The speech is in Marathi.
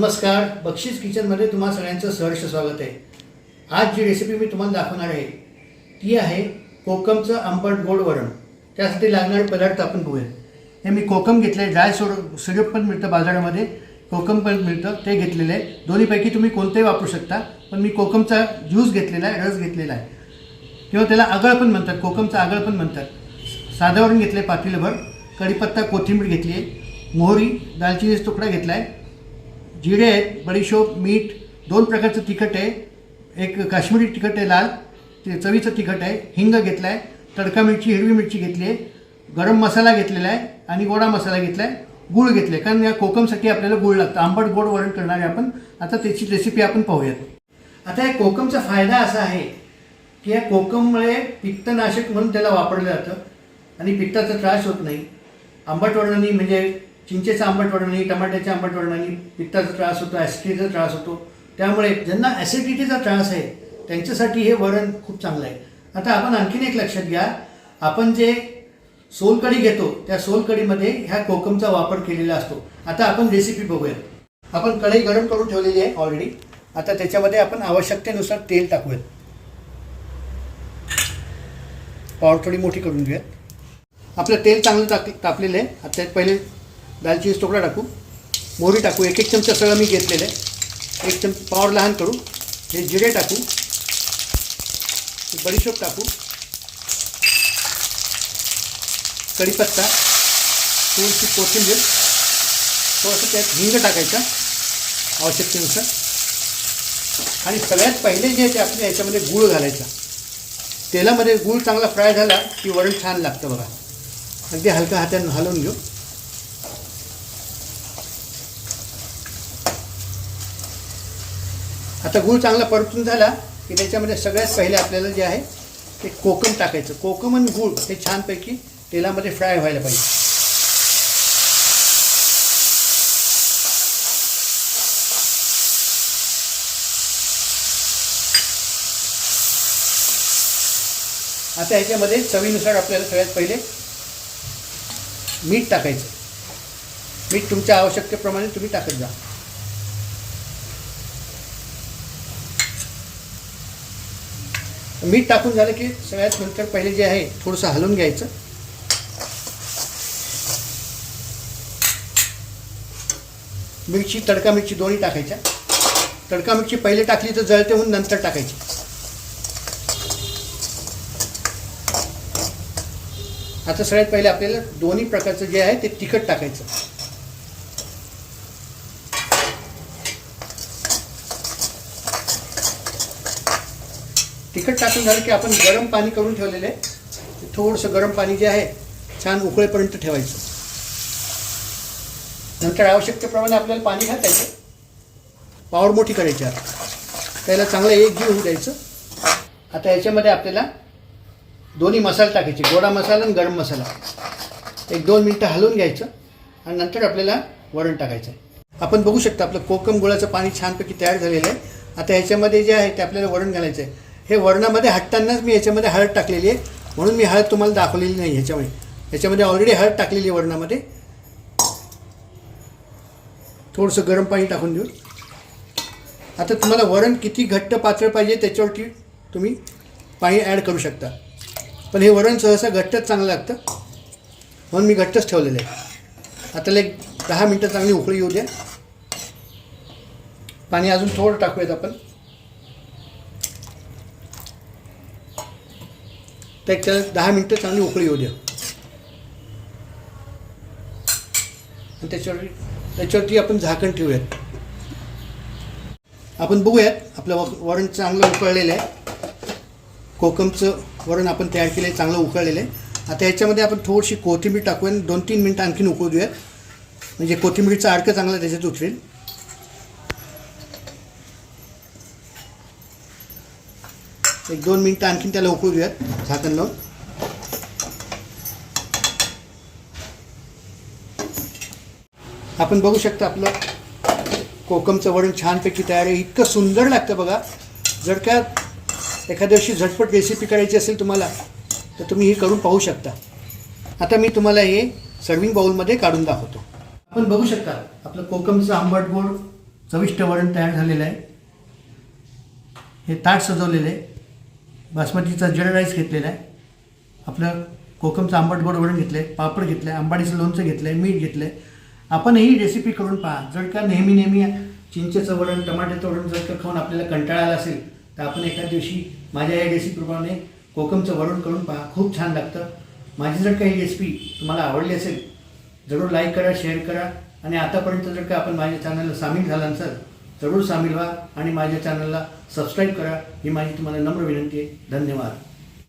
नमस्कार. बक्षीस किचनमध्ये तुम्हा सगळ्यांचं सहर्ष स्वागत आहे. आज जी रेसिपी मी तुम्हाला दाखवणार आहे ती आहे कोकमचं आंबट गोड वरण. त्यासाठी लागणारे पदार्थ आपण बघूया. हे मी कोकम घेतलं आहे ड्राय सोड सिरप पण मिळतं बाजारामध्ये. कोकम पण मिळतं ते घेतलेलं आहे. दोन्हीपैकी तुम्ही कोणतेही वापरू शकता पण मी कोकमचा ज्यूस घेतलेला आहे रस घेतलेला आहे. किंवा त्याला आगळ पण म्हणतात कोकमचा आगळ पण म्हणतात. साधावरण घेतलं आहे पातेलभर. कढीपत्ता कोथिंबीर घेतली आहे. मोहरी दालचिनीचा तुकडा घेतला आहे जिरे आहेत बडीशोप मीठ दोन प्रकारचं तिखट आहे. एक काश्मीरी तिखट आहे लाल. ते चवीचं तिखट आहे. हिंग घेतला आहे तडका मिरची हिरवी मिरची घेतली आहे. गरम मसाला घेतलेला आहे आणि गोडा मसाला घेतला आहे गूळ घेतले कारण या कोकमसाठी आपल्याला गूळ लागतं. आंबट गोड वरण करणारे आपण. आता त्याची रेसिपी आपण पाहूयात. आता या कोकमचा फायदा असा आहे की या कोकममुळे पित्तनाशक म्हणून त्याला वापरलं जातं आणि पित्ताचा त्रास होत नाही. आंबट वर्णाने म्हणजे चिंचेचा आंबट वाढवणे टमाट्याच्या आंबट वर्णाने पित्ताचा त्रास होतो ॲसिडिटीचा त्रास होतो. त्यामुळे ज्यांना ॲसिडिटीचा त्रास आहे त्यांच्यासाठी हे वरण खूप चांगलं आहे. आता आपण आणखीन एक लक्षात घ्या. आपण जे सोलकढी घेतो त्या सोलकढीमध्ये ह्या कोकमचा वापर केलेला असतो. आता आपण रेसिपी बघूया. आपण कढई गरम करून ठेवलेली आहे ऑलरेडी आता त्याच्यामध्ये आपण आवश्यकतेनुसार तेल टाकूयात. पावर थोडी मोठी करून घेऊयात. आपलं तेल चांगलं टाक तापलेलं आहे. आता पहिले दालचिनीचा तुकडा टाकू मोहरी टाकू एक एक चमचा सगळं मी घेतलेलं आहे. एक चमचा पावर लहान करू हे जिरे टाकू बडीशोप टाकू कढीपत्ता थोडीशी कोथिंबीर थोडंसं त्यात हिंग टाकायचं आवश्यकतेनुसार. आणि सगळ्यात पहिले जे आहे ते आपल्या याच्यामध्ये गूळ घालायचा. तेलामध्ये गूळ चांगला फ्राय झाला की वरण छान लागतं बघा. अगदी हलका हातानं हलवून घेऊ. आता गूळ चांगला परतून झाला की त्याच्यामध्ये सगळ्यात पहिले आपल्याला जे आहे ते कोकम टाकायचं. कोकम आणि गूळ हे छानपैकी तेलामध्ये फ्राय व्हायला पाहिजे. आता ह्याच्यामध्ये चवीनुसार आपल्याला सगळ्यात पहिले मीठ टाकायचं. मीठ तुमच्या आवश्यकतेप्रमाणे तुम्ही टाकत जा. मीठ टाकून झालं की सगळ्यात नंतर पहिले जे आहे थोडंसं हलवून घ्यायचं. मिरची तडका मिरची दोन्ही टाकायच्या. तडका मिरची पहिले टाकली तर जळते म्हणून नंतर टाकायची. आता सगळ्यात पहिले आपल्याला दोन्ही प्रकारचं जे आहे ते तिखट टाकायचं. तिखट टाकून झालं की आपण गरम पाणी करून ठेवलेलं आहे. थोडंसं गरम पाणी जे आहे छान उकळेपर्यंत ठेवायचं. नंतर आवश्यकतेप्रमाणे आपल्याला पाणी घालायचं. पावर मोठी करायची आता. त्याला चांगलं एक जीव होऊ द्यायचं. आता याच्यामध्ये आपल्याला दोन्ही मसाले टाकायचे. गोडा मसाला आणि गरम मसाला. एक दोन मिनटं हलवून घ्यायचं आणि नंतर आपल्याला वरण टाकायचं. आपण बघू शकता आपलं कोकम गुळाचं पाणी छानपैकी तयार झालेलं आहे. आता ह्याच्यामध्ये जे आहे ते आपल्याला वरण घालायचं आहे. हे वरणामध्ये हटतानाच मी याच्यामध्ये हळद टाकलेली आहे. म्हणून मी हळद तुम्हाला दाखवलेली नाही ह्याच्यामुळे ह्याच्यामध्ये ऑलरेडी हळद टाकलेली आहे वरणामध्ये. थोडंसं गरम पाणी टाकून देऊ. आता तुम्हाला वरण किती घट्ट पातळ पाहिजे त्याच्यावरती तुम्ही पाणी ॲड करू शकता. पण हे वरण सहसा घट्टच चांगलं लागतं. म्हणून मी घट्टच ठेवलेलं आहे. आता एक दहा मिनटं चांगली उकळी येऊ द्या. पाणी अजून थोडं टाकूयात आपण. तर एक त्याला दहा मिनटं चांगली उकळी येऊ द्या. आणि त्याच्यावर त्याच्यावरती आपण झाकण ठेवूयात. आपण बघूयात आपलं वॉ वरण चांगलं उकळलेलं आहे. कोकमचं वरण आपण तयार केलं आहे चांगलं उकळलेलं आहे. आता याच्यामध्ये आपण थोडीशी कोथिंबीर टाकूया आणि दोन तीन मिनटं आणखीन उकळू देऊयात. म्हणजे कोथिंबीरचा अडकं चांगला त्याच्यात उतरेल. एक दोन मिनटं आणखीन त्याला उकळू देऊयात झाकण लावून. आपण बघू शकता आपलं कोकमचं वडण छानपैकी तयार आहे. इतकं सुंदर लागतं बघा. जर का एखाद्या दिवशी झटपट रेसिपी करायची असेल तुम्हाला तर तुम्ही ही करून पाहू शकता. आता मी तुम्हाला हे सर्विंग बाउलमध्ये काढून दाखवतो. आपण बघू शकता आपलं कोकमचं आंबट गोड चविष्ट वरण तयार झालेलं आहे. हे ताट सजवलेलं आहे. बासमतीचा जड राईस घेतलेला आहे. आपलं कोकमचं आंबट गोड वरण घेतलं आहे पापड घेतलं आहे आंबाडीचं लोणचं घेतलं आहे मीठ घेतलं आहे आपण ही रेसिपी करून पहा. जर का नेहमी नेहमी चिंचेचं वरण टमाट्याचं वरण जर का खाऊन आपल्याला कंटाळा आला असेल तर आपण एका दिवशी माझ्या या रेसिपीप्रमाणे कोकमचं वरण करून पहा. खूप छान लागतं. माझी जर काही रेसिपी तुम्हाला आवडली असेल जरूर लाईक करा शेअर करा. आणि आतापर्यंत जर का आपण माझ्या चॅनलला सामील झाला नसाल जरूर सामील व्हा आणि माझ्या चॅनलला सबस्क्राईब करा. ही माझी तुम्हाला नम्र विनंती आहे. धन्यवाद.